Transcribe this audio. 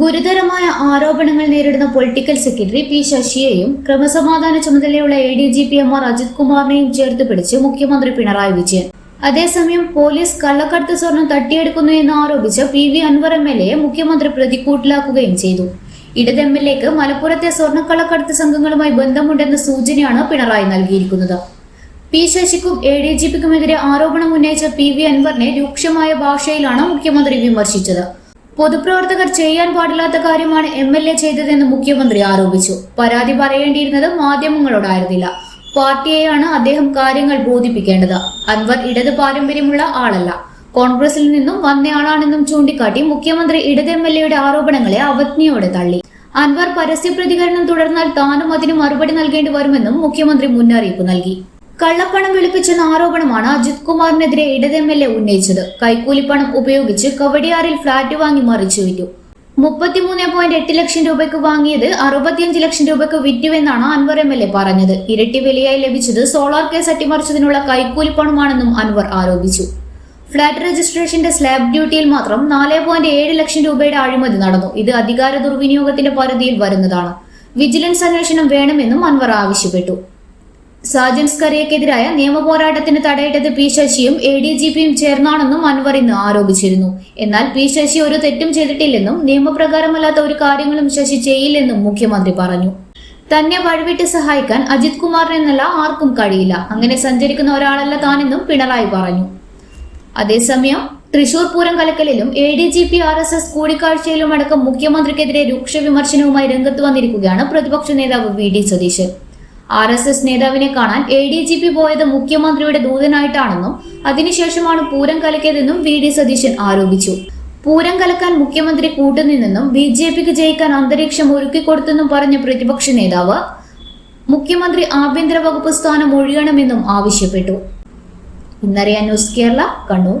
ഗുരുതരമായ ആരോപണങ്ങൾ നേരിടുന്ന പൊളിറ്റിക്കൽ സെക്രട്ടറി പി ശശിയെയും ക്രമസമാധാന ചുമതലയുള്ള A D G P M R Ajith കുമാറിനെയും ചേർത്ത് പിടിച്ച് മുഖ്യമന്ത്രി പിണറായി വിജയൻ. അതേസമയം പോലീസ് കള്ളക്കടത്ത് സ്വർണം തട്ടിയെടുക്കുന്നു എന്ന് ആരോപിച്ച് P V Anvar M L എയെ മുഖ്യമന്ത്രി പ്രതിക്കൂട്ടിലാക്കുകയും ചെയ്തു. ഇടത് എം എൽ എക്ക് മലപ്പുറത്തെ സ്വർണക്കള്ളക്കടത്ത് സംഘങ്ങളുമായി ബന്ധമുണ്ടെന്ന സൂചനയാണ് പിണറായി നൽകിയിരിക്കുന്നത്. പി ശശിക്കും എ ഡി ജി പിക്കുമെതിരെ ആരോപണം ഉന്നയിച്ച പി വി അൻവറിനെ രൂക്ഷമായ ഭാഷയിലാണ് മുഖ്യമന്ത്രി വിമർശിച്ചത്. പൊതുപ്രവർത്തകർ ചെയ്യാൻ പാടില്ലാത്ത കാര്യമാണ് എം എൽ എ ചെയ്തതെന്ന് മുഖ്യമന്ത്രി ആരോപിച്ചു. പരാതി പറയേണ്ടിയിരുന്നത് മാധ്യമങ്ങളോടായിരുന്നില്ല. പാർട്ടിയെയാണ് അദ്ദേഹം കാര്യങ്ങൾ ബോധിപ്പിക്കേണ്ടത്. അൻവർ ഇടത് പാരമ്പര്യമുള്ള ആളല്ല. കോൺഗ്രസിൽ നിന്നും വന്നയാളാണെന്നും ചൂണ്ടിക്കാട്ടി മുഖ്യമന്ത്രി ഇടത് എം എൽ എയുടെ ആരോപണങ്ങളെ അവജ്ഞയോടെ തള്ളി. അൻവർ പരസ്യ പ്രതികരണം തുടർന്നാൽ താനും അതിന് മറുപടി നൽകേണ്ടി വരുമെന്നും മുഖ്യമന്ത്രി മുന്നറിയിപ്പ് നൽകി. കള്ളപ്പണം വെളുപ്പിച്ചെന്ന ആരോപണമാണ് അജിത് കുമാറിനെതിരെ ഇടത് എം എൽ എ ഉന്നയിച്ചത്. കൈക്കൂലിപ്പണം ഉപയോഗിച്ച് കവടിയാറിൽ ഫ്ളാറ്റ് വാങ്ങി മറിച്ചു വിറ്റു മുപ്പത്തിമൂന്ന് പോയിന്റ് എട്ട് ലക്ഷം രൂപയ്ക്ക് വാങ്ങിയത് അറുപത്തിയഞ്ച് ലക്ഷം രൂപയ്ക്ക് വിറ്റുവെന്നാണ് അൻവർ എം എൽ എ പറഞ്ഞത്. ഇരട്ടി വിലയായി ലഭിച്ചത് സോളാർ കേസ് അട്ടിമറിച്ചതിനുള്ള കൈക്കൂലിപ്പണമാണെന്നും അൻവർ ആരോപിച്ചു. ഫ്ളാറ്റ് രജിസ്ട്രേഷന്റെ സ്ലാബ് ഡ്യൂട്ടിയിൽ മാത്രം നാല് പോയിന്റ് ഏഴ് ലക്ഷം രൂപയുടെ അഴിമതി നടന്നു. ഇത് അധികാര ദുർവിനിയോഗത്തിന്റെ പരിധിയിൽ വരുന്നതാണ്. വിജിലൻസ് അന്വേഷണം വേണമെന്നും അൻവർ ആവശ്യപ്പെട്ടു. സാജൻസ് നിയമ നിയമപോരാട്ടത്തിന് തടയിട്ടത് പി ശശിയും എ ഡി ജി പിയും ചേർന്നാണെന്നും അൻവർ ഇന്ന് ആരോപിച്ചിരുന്നു. എന്നാൽ പി ശശി ഒരു തെറ്റും ചെയ്തിട്ടില്ലെന്നും നിയമപ്രകാരമല്ലാത്ത ഒരു കാര്യങ്ങളും ശശി ചെയ്യില്ലെന്നും മുഖ്യമന്ത്രി പറഞ്ഞു. തന്നെ വഴിവിട്ട് സഹായിക്കാൻ അജിത് കുമാറിനെന്നല്ല ആർക്കും കഴിയില്ല. അങ്ങനെ സഞ്ചരിക്കുന്ന ഒരാളല്ല താനെന്നും പിണറായി പറഞ്ഞു. അതേസമയം Thrissur Pooram കലക്കലിലും A D G P R S S കൂടിക്കാഴ്ചയിലും അടക്കം മുഖ്യമന്ത്രിക്കെതിരെ രൂക്ഷ വിമർശനവുമായി രംഗത്ത് വന്നിരിക്കുകയാണ് പ്രതിപക്ഷ നേതാവ് V D Satheesan. R S S നേതാവിനെ കാണാൻ എ ഡി ജി പി പോയത് മുഖ്യമന്ത്രിയുടെ ദൂതനായിട്ടാണെന്നും അതിനുശേഷമാണ് പൂരം കലക്കിയതെന്നും വി ഡി സതീശൻ ആരോപിച്ചു. പൂരം കലക്കാൻ മുഖ്യമന്ത്രി കൂട്ടുനിന്നെന്നും ബി ജെ പിക്ക് ജയിക്കാൻ അന്തരീക്ഷം ഒരുക്കിക്കൊടുത്തെന്നും പറഞ്ഞ പ്രതിപക്ഷ നേതാവ് മുഖ്യമന്ത്രി ആഭ്യന്തര വകുപ്പ് സ്ഥാനം ഒഴിയണമെന്നും ആവശ്യപ്പെട്ടു. ഇന്നറിയാൻ ന്യൂസ് കേരള കണ്ണൂർ.